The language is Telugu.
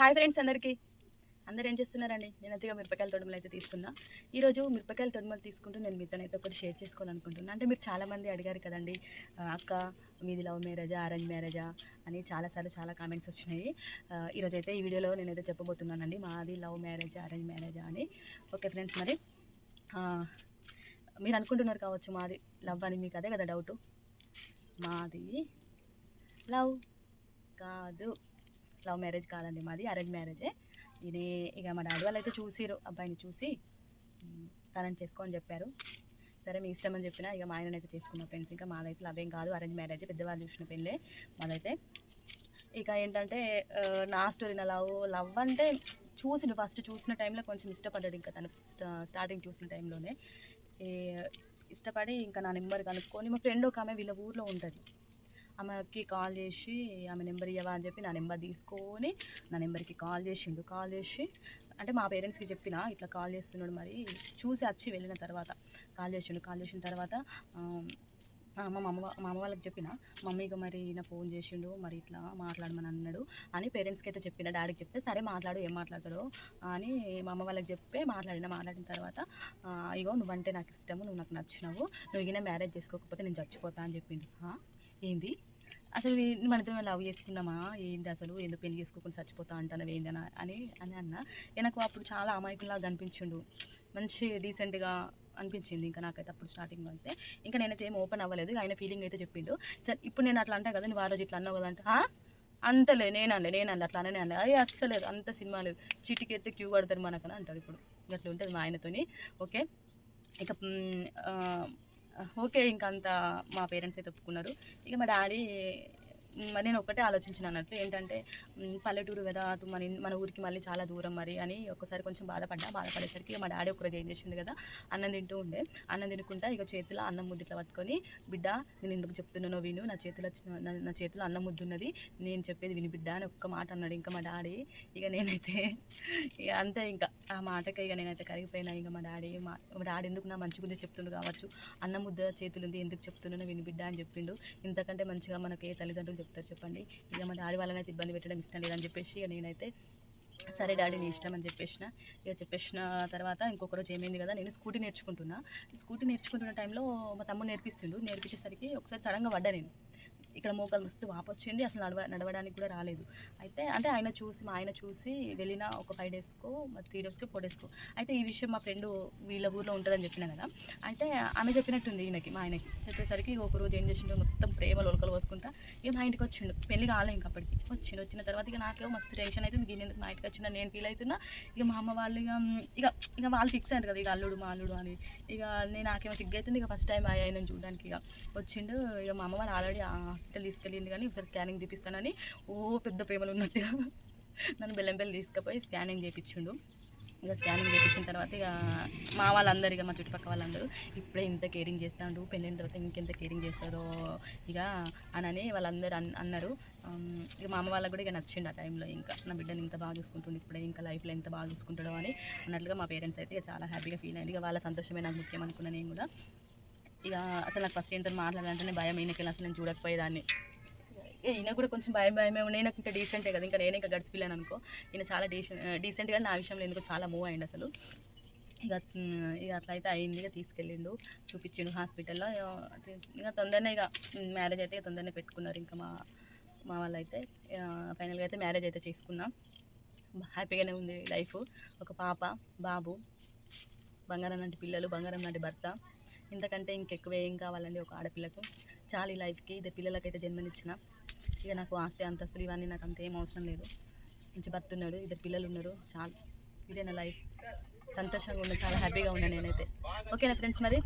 హాయ్ ఫ్రెండ్స్ అందరికీ. అందరు ఏం చేస్తున్నారండి? నేను అయితే మిరపకాయల తొడుములు అయితే తీసుకున్నా. ఈరోజు మిరపకాయల తొడుములు తీసుకుంటూ నేను మీతో అయితే ఒకటి షేర్ చేసుకోవాలనుకుంటున్నాను అంటే మీరు చాలామంది అడిగారు కదండి అక్క మీది లవ్ మ్యారేజా అరేంజ్ మ్యారేజా అని చాలాసార్లు చాలా కామెంట్స్ వచ్చినాయి. ఈరోజైతే ఈరోజు అయితే ఈ వీడియోలో నేనైతే చెప్పబోతున్నానండి మాది లవ్ మ్యారేజా అరేంజ్ మ్యారేజా అని. ఓకే ఫ్రెండ్స్ మరి మీరు అనుకుంటున్నారు కావచ్చు మాది లవ్ అని మీకు అదే కదా డౌట్? మాది లవ్ కాదు. లవ్ మ్యారేజ్ కాదండి మాది అరేంజ్ మ్యారేజే. ఇది ఇక మా డాడీ వాళ్ళు అయితే చూసిరు అబ్బాయిని చూసి తనని చేసుకోని చెప్పారు. సరే మీ ఇష్టం అని చెప్పినా ఇక మా ఆయన అయితే చేసుకున్న ఫ్రెండ్స్. ఇంకా మాదైతే లవ్ ఏం కాదు అరేంజ్ మ్యారేజ్. పెద్దవాళ్ళు చూసిన పెళ్ళే మాదైతే. ఇక ఏంటంటే నా స్టోరీ నా లవ్ లవ్ అంటే చూసిన ఫస్ట్ చూసిన టైంలో కొంచెం ఇష్టపడ్డాడు ఇంకా తను స్టార్టింగ్ చూసిన టైంలోనే. ఇష్టపడి ఇంకా నా నెంబర్ కనుక్కొని మా ఫ్రెండ్ ఒక ఆమె వీళ్ళ ఊర్లో ఉంటుంది. ఆమెకి కాల్ చేసి ఆమె నెంబర్ ఇవ్వవా అని చెప్పి నా నెంబర్ తీసుకొని నా నెంబర్కి కాల్ చేసిండు. కాల్ చేసి అంటే మా పేరెంట్స్కి చెప్పిన ఇట్లా కాల్ చేస్తున్నాడు మరి. చూసి వచ్చి వెళ్ళిన తర్వాత కాల్ చేసిండు. కాల్ చేసిన తర్వాత మా మమ్మ మా అమ్మ వాళ్ళకి చెప్పిన మమ్మీకి మరి నా ఫోన్ చేసిండు మరి ఇట్లా మాట్లాడమని అన్నాడు అని పేరెంట్స్కి అయితే చెప్పిన. డాడీకి చెప్తే సరే మాట్లాడు ఏం మాట్లాడతాడో అని మా అమ్మ వాళ్ళకి చెప్పే మాట్లాడిన. మాట్లాడిన తర్వాత ఇగో నువ్వంటే నాకు ఇష్టము నువ్వు నాకు నచ్చినావు నువ్వు ఇగిన మ్యారేజ్ చేసుకోకపోతే నేను చచ్చిపోతా అని చెప్పిండు. ఏంది? అసలు మన ఇద్దరం లవ్ చేసుకున్నామా? ఏంది అసలు? ఎందుకు పెళ్ళి చేసుకోకుండా చచ్చిపోతా అంటాను ఏంది అని అని అని అన్న. నాకు అప్పుడు చాలా అమాయకులాగా అనిపించిండు మంచి డీసెంట్గా అనిపించింది ఇంకా నాకైతే అప్పుడు స్టార్టింగ్ అయితే. ఇంకా నేనైతే ఏం ఓపెన్ అవ్వలేదు. ఆయన ఫీలింగ్ అయితే చెప్పిండు. సరే ఇప్పుడు నేను అట్లా అంటా కదా నువ్వు ఆ రోజు ఇట్లా అన్నావు కదా అంటే. అంతలే నేను అనలే నేను అనలే అట్లా అనే అనలే. అయ్యి అస్సలేదు అంత సినిమా లేదు. చిటికి క్యూ పడతారు మనకని అంటారు ఇప్పుడు. అట్లా ఉంటుంది మా ఆయనతోని. ఓకే? ఇక ఓకే ఇంకంత అంత మా పేరెంట్స్ అయితే ఒప్పుకున్నారు ఇక మా డాడీ మరి నేను ఒక్కటే ఆలోచించిన అన్నట్లు ఏంటంటే పల్లెటూరు కదా అటు మన మన ఊరికి మళ్ళీ చాలా దూరం మరి అని ఒక్కసారి కొంచెం బాధపడ్డా. బాధపడేసరికి మా డాడీ ఒకరోజు ఏం చేసింది కదా అన్నం తింటూ ఉండే. అన్నం తినుకుంటా ఇక చేతిలో అన్నం ముద్ద ఇట్లా పట్టుకొని బిడ్డ నేను ఎందుకు చెప్తున్నానో విను నా చేతిలో నా- చేతిలో అన్నం ముద్దున్నది నేను చెప్పేది విని బిడ్డ అని ఒక్క మాట అన్నాడు ఇంకా మా డాడీ. ఇక నేనైతే ఇక అంతే ఇంకా. ఆ మాటకి ఇక నేనైతే కరిగిపోయినా. ఇక మా డాడీ మా డాడీ ఎందుకు నా మంచి గురించి చెప్తుండు కావచ్చు. అన్న ముద్ద చేతులు ఉంది ఎందుకు చెప్తున్నానో విని బిడ్డ అని చెప్పిండు. ఇంతకంటే మంచిగా మనకి ఏ తల్లిదండ్రులు చెప్తారు చెప్పండి. ఇక మా డాడీ వాళ్ళనైతే ఇబ్బంది పెట్టడం ఇష్టం లేదని చెప్పేసి ఇక నేనైతే సరే డాడీ నీ ఇష్టం అని చెప్పేసిన. ఇక చెప్పేసిన తర్వాత ఇంకొక రోజు ఏమైంది కదా నేను స్కూటీ నేర్చుకుంటున్నా. స్కూటీ నేర్చుకుంటున్న టైంలో మా తమ్ముడు నేర్పిస్తుండు. నేర్పించేసరికి ఒకసారి సడన్గా పడ్డా నేను. ఇక్కడ మోకాలు మస్తు వాపొచ్చింది. అసలు నడవ నడవడానికి కూడా రాలేదు. అయితే అంటే ఆయన చూసి మా ఆయన చూసి వెళ్ళిన ఒక ఫైవ్ డేస్కో త్రీ డేస్కో ఫోర్ డేస్కో అయితే ఈ విషయం మా ఫ్రెండ్ వీళ్ళ ఊర్లో ఉంటుందని చెప్పిన కదా. అయితే ఆమె చెప్పినట్టుంది ఈయనకి మా ఆయనకి. చెప్పేసరికి ఒక రోజు ఏం చేసిండు మొత్తం ప్రేమ లోకలు పోసుకుంటా ఇక మా ఇంటికి వచ్చిండు. పెళ్ళి కాలే ఇంక అప్పటికి. వచ్చిండు. వచ్చిన తర్వాత ఇక నాకేమో మస్తు టెన్షన్ అవుతుంది దీని ఎందుకు మా ఇంటికి వచ్చిన నేను ఫీల్ అవుతున్నా. ఇక మా అమ్మ వాళ్ళు ఇక ఇక ఇక వాళ్ళు ఫిక్స్ అయ్యారు కదా ఇక అల్లుడు మా అల్లుడు అని. ఇక నేను నాకేమో సిగ్గు అవుతుంది. ఇక ఫస్ట్ టైం ఆయన చూడడానికి ఇక వచ్చిండు. ఇక మా అమ్మ వాళ్ళు ఆల్రెడీ హాస్పిటల్ తీసుకెళ్ళింది కానీ ఒకసారి స్కానింగ్ తీపిస్తానని ఓ పెద్ద ప్రేమలు ఉన్నట్టుగా నన్ను బెల్లంపల్లి తీసుకుపోయి స్కానింగ్ చేయించిండు ఇంకా స్కానింగ్ చేయించిన తర్వాత ఇక మా వాళ్ళందరూ ఇక మా చుట్టుపక్కల వాళ్ళందరూ ఇప్పుడే ఇంత కేరింగ్ చేస్తాడు పెళ్ళిన తర్వాత ఇంకెంత కేరింగ్ చేస్తారో ఇక అనని వాళ్ళందరూ అన్ అన్నారు. ఇక మా అమ్మ వాళ్ళకి కూడా ఇక నచ్చిండు ఆ టైంలో ఇంకా నా బిడ్డని ఇంత బాగా చూసుకుంటుంది ఇప్పుడే ఇంకా లైఫ్లో ఎంత బాగా చూసుకుంటాడో అని అన్నట్లుగా మా పేరెంట్స్ అయితే ఇక చాలా హ్యాపీగా ఫీల్ అయింది ఇక వాళ్ళ సంతోషమే నాకు ముఖ్యం అనుకున్నాను నేను కూడా. ఇక అసలు నాకు ఫస్ట్ ఇంత మాట్లాడాలంటేనే భయం ఈయనకెళ్ళి అసలు నేను చూడకపోయేదాన్ని. ఇక ఈయన కూడా కొంచెం భయం భయమే ఉన్నాయి నాకు ఇంకా డీసెంటే కదా ఇంకా నేను ఇంకా గడిచిపోయాను అనుకో. ఈయన చాలా డీసెంట్ డీసెంట్గా నా విషయంలో ఎందుకో చాలా మూవ్ అయ్యింది అసలు. ఇక ఇక అట్లా అయితే అయింది ఇక తీసుకెళ్ళిండు చూపించిండు హాస్పిటల్లో. ఇక తొందరనే ఇక మ్యారేజ్ అయితే ఇక తొందరనే పెట్టుకున్నారు ఇంకా మా మా వాళ్ళు అయితే ఫైనల్గా అయితే మ్యారేజ్ అయితే చేసుకున్నాం. హ్యాపీగానే ఉంది లైఫ్. ఒక పాప బాబు బంగారం లాంటి పిల్లలు బంగారం లాంటి భర్త. ఇంతకంటే ఇంకెక్కువ ఏం కావాలండి ఒక ఆడపిల్లకు చాలు ఈ లైఫ్కి ఇద్దరు పిల్లలకైతే జన్మనిచ్చిన. ఇక నాకు ఆస్తి అంతస్తులు ఇవన్నీ నాకు అంత ఏం అవసరం లేదు. మంచి భర్త ఉన్నాడు ఇద్దరు పిల్లలు ఉన్నారు చాలు. ఇదే నా లైఫ్. సంతోషంగా ఉన్నా చాలా హ్యాపీగా ఉన్నా నేనైతే. ఓకేనా ఫ్రెండ్స్ మరి?